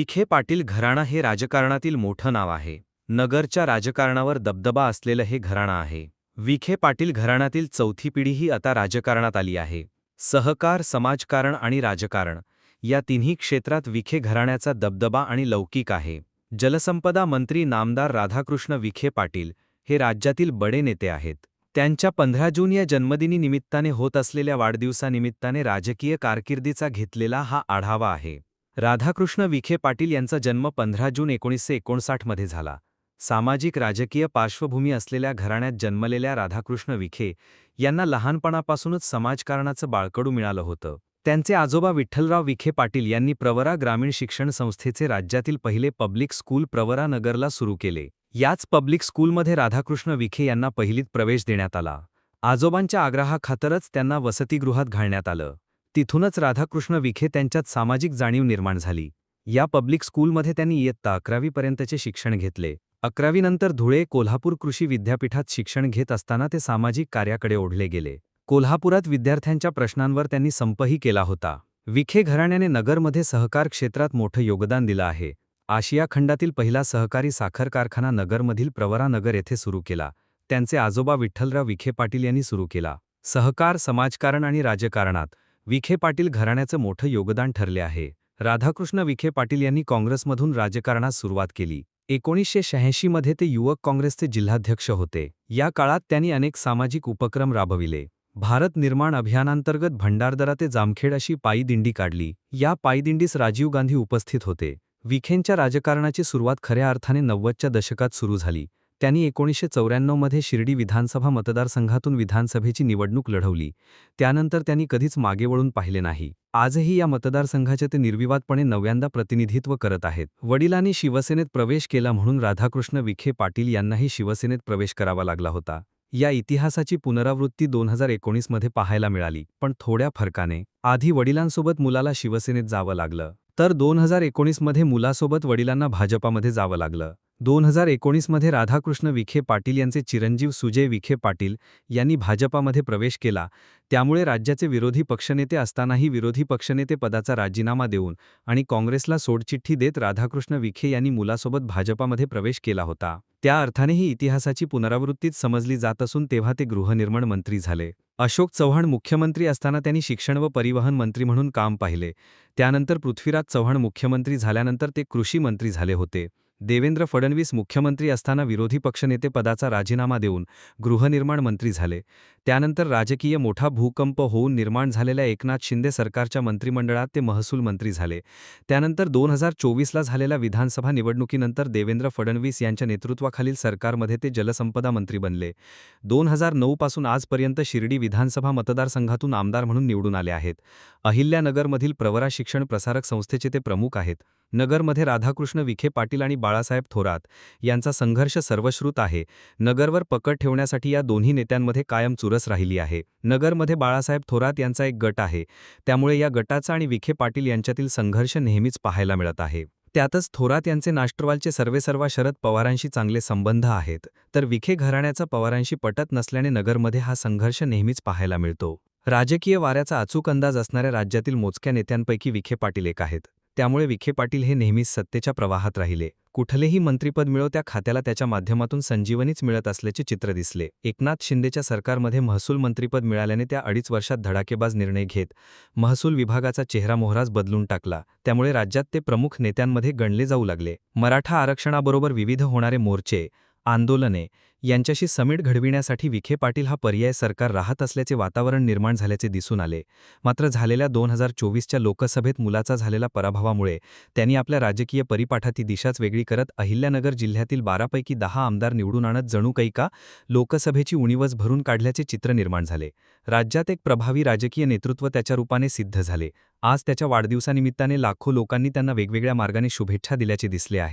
विखे पाटील घराणं हे राजकारणातील मोठं नाव आहे. नगरच्या राजकारणावर दबदबा असलेलं हे घराणं आहे. विखे पाटील घराण्यातील चौथी पिढीही आता राजकारणात आली आहे. सहकार समाजकारण आणि राजकारण या तिन्ही क्षेत्रात विखे घराण्याचा दबदबा आणि लौकिक आहे. जलसंपदा मंत्री नामदार राधाकृष्ण विखे पाटील हे राज्यातील बडे नेते आहेत. त्यांच्या पंधरा जून या जन्मदिनी निमित्ताने होत असलेल्या वाढदिवसानिमित्ताने राजकीय कारकिर्दीचा घेतलेला हा आढावा आहे. राधाकृष्ण विखे पाटील यांचा जन्म पंधरा जून एकोणीसशे एकोणसाठमध्ये झाला. सामाजिक राजकीय पार्श्वभूमी असलेल्या घराण्यात जन्मलेल्या राधाकृष्ण विखे यांना लहानपणापासूनच समाजकारणाचं बाळकडू मिळालं होतं. त्यांचे आजोबा विठ्ठलराव विखे पाटील यांनी प्रवरा ग्रामीण शिक्षण संस्थेचे राज्यातील पहिले पब्लिक स्कूल प्रवरा नगरला सुरू केले. याच पब्लिक स्कूलमध्ये राधाकृष्ण विखे यांना पहिलीत प्रवेश देण्यात आला. आजोबांच्या आग्रहाखातरच त्यांना वसतिगृहात घालण्यात आलं. तिथूनच राधाकृष्ण विखे त्यांच्यात सामाजिक जाणीव निर्माण झाली. या पब्लिक स्कूलमध्ये त्यांनी इयत्ता अकरावीपर्यंतचे शिक्षण घेतले. अकरावीनंतर धुळे कोल्हापूर कृषी विद्यापीठात शिक्षण घेत असताना ते सामाजिक कार्याकडे ओढले गेले. कोल्हापुरात विद्यार्थ्यांच्या प्रश्नांवर त्यांनी संपही केला होता. विखे घराण्याने नगरमध्ये सहकार क्षेत्रात मोठं योगदान दिलं आहे. आशिया खंडातील पहिला सहकारी साखर कारखाना नगरमधील प्रवरा नगर येथे सुरू केला. त्यांचे आजोबा विठ्ठलराव विखे पाटील यांनी सुरू केला. सहकार समाजकारण आणि राजकारणात विखे पाटील घराण्याचं मोठं योगदान ठरले आहे. राधाकृष्ण विखे पाटील यांनी काँग्रेसमधून राजकारणास सुरुवात केली. एकोणीसशे शहाऐंशीमध्ये ते युवक काँग्रेसचे जिल्हाध्यक्ष होते. या काळात त्यांनी अनेक सामाजिक उपक्रम राबविले. भारत निर्माण अभियानांतर्गत भंडारदरा ते जामखेड अशी पायीदिंडी काढली. या पायीदिंडीस राजीव गांधी उपस्थित होते. विखेंच्या राजकारणाची सुरुवात खऱ्या अर्थाने नव्वदच्या दशकात सुरू झाली. त्यांनी एकोणीसशे चौऱ्याण्णवमध्ये शिर्डी विधानसभा मतदारसंघातून विधानसभेची निवडणूक लढवली. त्यानंतर त्यांनी कधीच मागे वळून पाहिले नाही. आजही या मतदारसंघाचे ते निर्विवादपणे नव्यांदा प्रतिनिधित्व करत आहेत. वडिलांनी शिवसेनेत प्रवेश केला म्हणून राधाकृष्ण विखे पाटील यांनाही शिवसेनेत प्रवेश करावा लागला होता. या इतिहासाची पुनरावृत्ती दोन हजार एकोणीसमध्ये पाहायला मिळाली पण थोड्या फरकाने आधी वडिलांसोबत मुलाला शिवसेनेत जावं लागलं तर दोन हजार एकोणीसमध्ये मुलासोबत वडिलांना भाजपामध्ये जावं लागलं. दोन हजार एकोणीसमध्ये राधाकृष्ण विखे पाटील यांचे चिरंजीव सुजय विखे पाटील यांनी भाजपामध्ये प्रवेश केला. त्यामुळे राज्याचे विरोधी पक्षनेते असतानाही विरोधी पक्षनेते पदाचा राजीनामा देऊन आणि काँग्रेसला सोडचिठ्ठी देत राधाकृष्ण विखे यांनी मुलासोबत भाजपामध्ये प्रवेश केला होता. त्या अर्थानेही इतिहासाची पुनरावृत्तीच समजली जात असून तेव्हा ते गृहनिर्माण मंत्री झाले. अशोक चव्हाण मुख्यमंत्री असताना त्यांनी शिक्षण व परिवहन मंत्री म्हणून काम पाहिले. त्यानंतर पृथ्वीराज चव्हाण मुख्यमंत्री झाल्यानंतर ते कृषी मंत्री झाले होते. देवेंद्र फडणवीस मुख्यमंत्री असताना विरोधी पक्षनेते पदाचा राजीनामा देऊन गृहनिर्माण मंत्री झाले. त्यानंतर राजकीय मोठा भूकंप होऊन निर्माण झालेल्या एकनाथ शिंदे सरकारच्या मंत्रिमंडळात ते महसूल मंत्री झाले. त्यानंतर दोन हजार चोवीसला झालेल्या विधानसभा निवडणुकीनंतर देवेंद्र फडणवीस यांच्या नेतृत्वाखालील सरकारमध्ये ते जलसंपदा मंत्री बनले. दोन हजार नऊपासून आजपर्यंत शिर्डी विधानसभा मतदारसंघातून आमदार म्हणून निवडून आले आहेत. अहिल्यानगरमधील प्रवरा शिक्षण प्रसारक संस्थेचे ते प्रमुख आहेत. नगरमध्ये राधाकृष्ण विखे पाटील आणि बाळासाहेब थोरात यांचा संघर्ष सर्वश्रुत आहे. नगरवर पकड ठेवण्यासाठी या दोन्ही नेत्यांमध्ये कायम चुरस राहिली आहे. नगरमध्ये बाळासाहेब थोरात यांचा एक गट आहे. त्यामुळे या गटाचा आणि विखे पाटील यांच्यातील संघर्ष नेहमीच पाहायला मिळत आहे. त्यातच थोरात यांचे नाष्ट्रवालचे सर्वेसर्वा शरद पवारांशी चांगले संबंध आहेत. तर विखे घराण्याचा पवारांशी पटत नसल्याने नगरमध्ये हा संघर्ष नेहमीच पाहायला मिळतो. राजकीय वाऱ्याचा अचूक अंदाज असणाऱ्या राज्यातील मोजक्या नेत्यांपैकी विखे पाटील एक आहेत. त्यामुळे विखे पाटील हे नेहमीच सत्तेच्या प्रवाहात राहिले. कुठलेही मंत्रिपद मिळो त्या खात्याला त्याच्या माध्यमातून संजीवनीच मिळत असल्याचे चित्र दिसले. एकनाथ शिंदेच्या सरकारमध्ये महसूल मंत्रिपद मिळाल्याने त्या अडीच वर्षात धडाकेबाज निर्णय घेत महसूल विभागाचा चेहरा मोहराच बदलून टाकला. त्यामुळे राज्यात ते प्रमुख नेत्यांमध्ये गणले जाऊ लागले. मराठा आरक्षणाबरोबर विविध होणारे मोर्चे आंदोलने यांच्याशी समिट घडविण्यासाठी विखे पाटील हा पर्याय सरकार राहत असल्याचे वातावरण निर्माण झाल्याचे दिसून आले. मात्र झालेल्या दोन हजार चोवीसच्या लोकसभेत मुलाचा झालेला पराभवामुळे त्यांनी आपल्या राजकीय परिपाठाती दिशाच वेगळी करत अहिल्यानगर जिल्ह्यातील बारापैकी दहा आमदार निवडून आणत जणू काही का लोकसभेची उणीवच भरून काढल्याचे चित्र निर्माण झाले. राज्यात एक प्रभावी राजकीय नेतृत्व त्याच्या रूपाने सिद्ध झाले. आज त्याच्या वाढदिवसानिमित्ताने लाखो लोकांनी त्यांना वेगवेगळ्या मार्गाने शुभेच्छा दिल्याचे दिसले आहे.